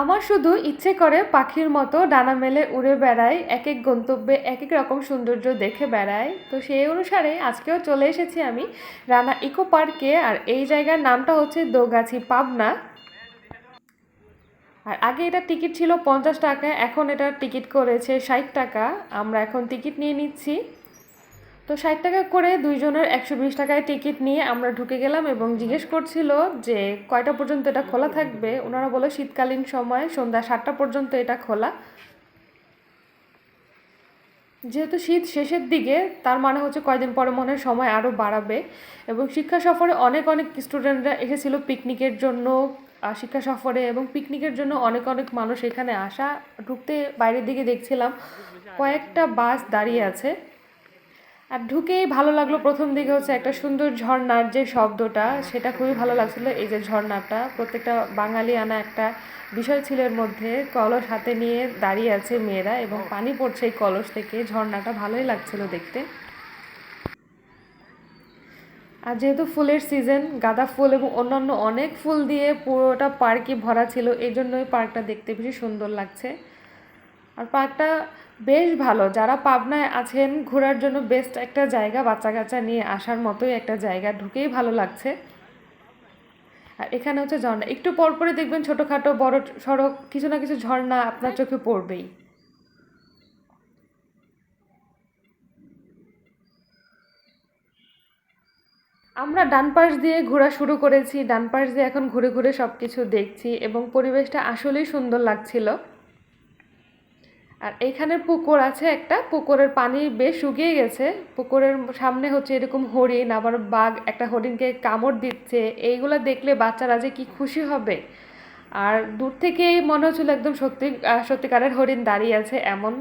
আমার শুধু ইচ্ছে করে পাখির মতো ডানা মেলে উড়ে বেড়ায় এক এক গন্তব্যে এক এক রকম সৌন্দর্য দেখে বেড়ায় তো সেই অনুসারে আজকেও চলে এসেছি আমি রানা ইকো পার্কে, আর এই জায়গার নামটা হচ্ছে দোগাছি পাবনা। আর আগে এটা টিকিট ছিল পঞ্চাশ টাকা, এখন এটা টিকিট করেছে ষাট টাকা। আমরা এখন টিকিট নিয়ে নিচ্ছি। তো ষাট টাকা করে দুইজনের একশো বিশ টাকায় টিকিট নিয়ে আমরা ঢুকে গেলাম এবং জিজ্ঞেস করছিল যে, কয়টা পর্যন্ত এটা খোলা থাকবে? ওনারা বলে, শীতকালীন সময়, সন্ধ্যা সাতটা পর্যন্ত এটা খোলা। যেহেতু শীত শেষের দিকে, তার মানে হচ্ছে কয়দিন পরে মনে হয় সময় আরও বাড়াবে এবং শিক্ষা সফরে অনেক অনেক স্টুডেন্টরা এসেছিল পিকনিকের জন্য শিক্ষা সফরে এবং পিকনিকের জন্য অনেক অনেক মানুষ এখানে আসা, ঢুকতে বাইরের দিকে দেখছিলাম। কয়েকটা বাস দাঁড়িয়ে আছে। আর ঢুকেই ভালো লাগল প্রথম দিকে হচ্ছে একটা সুন্দর ঝর্ণার যে শব্দটা, সেটা খুবই ভালো লাগছিল। এই যে ঝর্ণাটা, প্রত্যেকটা বাঙালি আনা একটা বিষয় ছিল এর মধ্যে, কলস হাতে নিয়ে দাঁড়িয়ে আছে মেয়েরা এবং পানি পড়ছে এই কলস থেকে। ঝর্ণাটা ভালোই লাগছিল দেখতে। আর যেহেতু ফুলের সিজন, গাঁদা ফুল এবং অন্যান্য অনেক ফুল দিয়ে পুরোটা পার্কই ভরা ছিল, এই জন্যই পার্কটা দেখতে বেশি সুন্দর লাগছে। আর পার্কটা বেশ ভালো। যারা পাবনায় আছেন, ঘোরার জন্য বেস্ট একটা জায়গা বাচ্চা কাচ্চা নিয়ে আসার মতোই একটা জায়গা, ঢুকেই ভালো লাগছে। আর এখানে হচ্ছে ঝর্ণা। একটু পরপরই দেখবেন ছোটোখাটো বড় সড়ক, কিছু না কিছু ঝর্ণা আপনার চোখে পড়বেই। আমরা ডান পাশ দিয়ে ঘোরা শুরু করেছি। ডান পাশ দিয়ে এখন ঘুরে ঘুরে সব কিছু দেখছি এবং পরিবেশটা আসলেই সুন্দর লাগছিল। আর এইখানে পুকুর আছে একটা। পুকুরের পানি বেশ শুকিয়ে গেছে। পুকুরের সামনে হচ্ছে এরকম হরিণ, আবার বাঘ একটা হরিণকে কামড় দিচ্ছে। এইগুলো দেখলে বাচ্চারা যে কি খুশি হবে। আর দূর থেকেই মনে হচ্ছিল একদম সত্যি সত্যিকারের হরিণ দাঁড়িয়ে আছে এমন।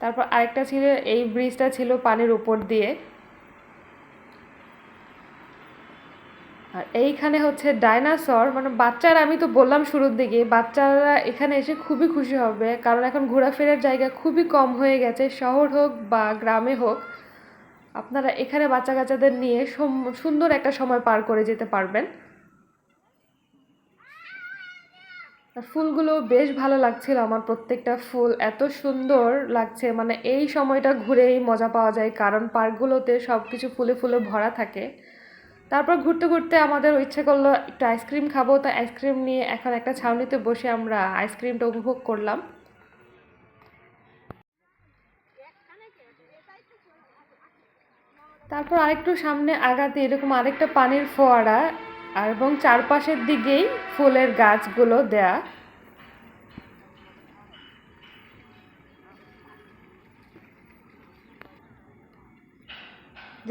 তারপর আরেকটা ছিল, এই ব্রিজটা ছিল পানির উপর দিয়ে। আর এইখানে হচ্ছে ডাইনাসর মানে বাচ্চারা, আমি তো বললাম শুরুর দিকে, বাচ্চারা এখানে এসে খুবই খুশি হবে, কারণ এখন ঘোরাফেরার জায়গা খুবই কম হয়ে গেছে, শহর হোক বা গ্রামে হোক। আপনারা এখানে বাচ্চা কাচ্চাদের নিয়ে সুন্দর একটা সময় পার করে যেতে পারবেন। ফুলগুলো বেশ ভালো লাগছিল আমার প্রত্যেকটা ফুল, এত সুন্দর লাগছে মানে এই সময়টা ঘুরেই মজা পাওয়া যায়, কারণ পার্কগুলোতে সব কিছু ফুলে ফুলে ভরা থাকে। তারপর ঘুরতে ঘুরতে আমাদের ইচ্ছে করল একটু আইসক্রিম খাব। তো আইসক্রিম নিয়ে এখন একটা ছাউনিতে বসে আমরা আইসক্রিমটা উপভোগ করলাম। তারপর আরেকটু সামনে আগাতে এরকম আরেকটা পানির ফোয়ারা এবং চারপাশের দিকেই ফুলের গাছগুলো দেয়া।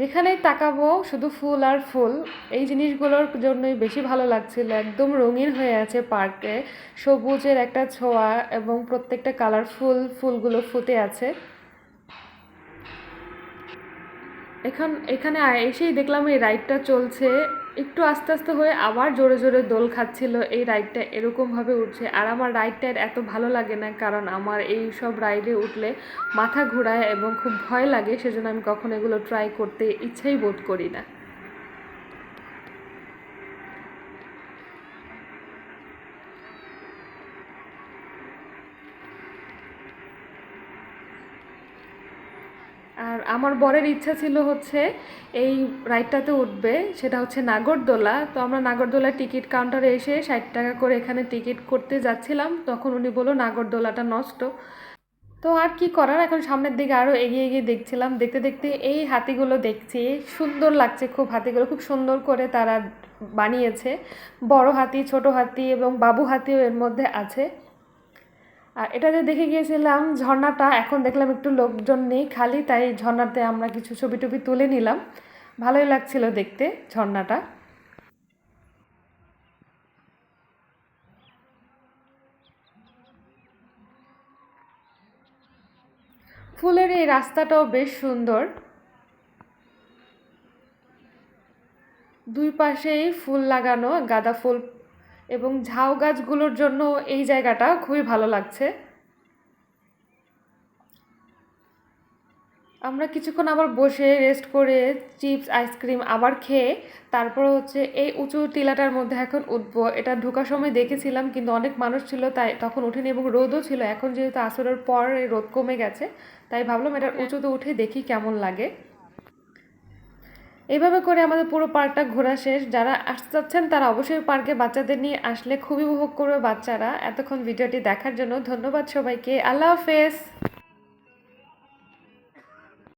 যেখানেই তাকাবো, শুধু ফুল আর ফুল, এই জিনিসগুলোর জন্যই বেশি ভালো লাগছিল। একদম রঙিন হয়ে আছে পার্কে। সবুজের একটা ছোঁয়া এবং প্রত্যেকটা কালারফুল ফুলগুলো ফুটে আছে। এখন, এখানে এসেই দেখলাম এই রাইডটা চলছে। একটু আস্তে আস্তে হয়ে আবার জোরে জোরে দোল খাচ্ছিল। এই রাইডটা এরকমভাবে উঠছে। আর আমার রাইডটা এত ভালো লাগে না, কারণ আমার এই সব রাইডে উঠলে মাথা ঘোরায় এবং খুব ভয় লাগে। সেজন্য আমি কখন এগুলো ট্রাই করতে ইচ্ছাই বোধ করি না আর আমার বরের ইচ্ছা ছিল হচ্ছে এই রাইডটাতে উঠবে, সেটা হচ্ছে নাগরদোলা। তো আমরা নাগরদোলার টিকিট কাউন্টারে এসে ষাট টাকা করে এখানে টিকিট করতে যাচ্ছিলাম, তখন উনি বলল, নাগরদোলাটা নষ্ট। তো আর কি করার? এখন সামনের দিকে আরও এগিয়ে এগিয়ে দেখছিলাম। দেখতে দেখতে এই হাতিগুলো দেখছি। সুন্দর লাগছে খুব হাতিগুলো, খুব সুন্দর করে তারা বানিয়েছে। বড় হাতি, ছোট হাতি এবং বাবু হাতিও এর মধ্যে আছে। আর এটাতে দেখে গিয়েছিলাম, ঝর্ণাটা এখন দেখলাম একটু লোকজন নেই খালি, তাই ঝর্ণাতে আমরা কিছু ছবি টবি তুলে নিলাম। ভালোই লাগছিল দেখতে ঝর্ণাটা। ফুলের এই রাস্তাটাও বেশ সুন্দর। দুই পাশেই ফুল লাগানো গাঁদা ফুল এবং ঝাউ গাছগুলোর জন্য এই জায়গাটা খুবই ভালো লাগছে। আমরা কিছুক্ষণ আবার বসে রেস্ট করে চিপস আইসক্রিম আবার খেয়ে তারপর হচ্ছে এই উঁচু টিলাটার মধ্যে এখন উঠব। এটা ঢোকার সময় দেখেছিলাম কিন্তু অনেক মানুষ ছিল তাই তখন উঠিনি এবং রোদও ছিল। এখন যেহেতু আসরের পর রোদ কমে গেছে, তাই ভাবলাম এটার উঁচুতে উঠে দেখি কেমন লাগে। এইভাবে করে আমাদের পুরো পার্কটা ঘোরা শেষ। যারা আসতে চাচ্ছেন, তারা অবশ্যই পার্কে বাচ্চাদের নিয়ে আসলে খুবই উপভোগ করবে বাচ্চারা। এতক্ষণ ভিডিওটি দেখার জন্য ধন্যবাদ সবাইকে। আল্লাহ হাফেজ।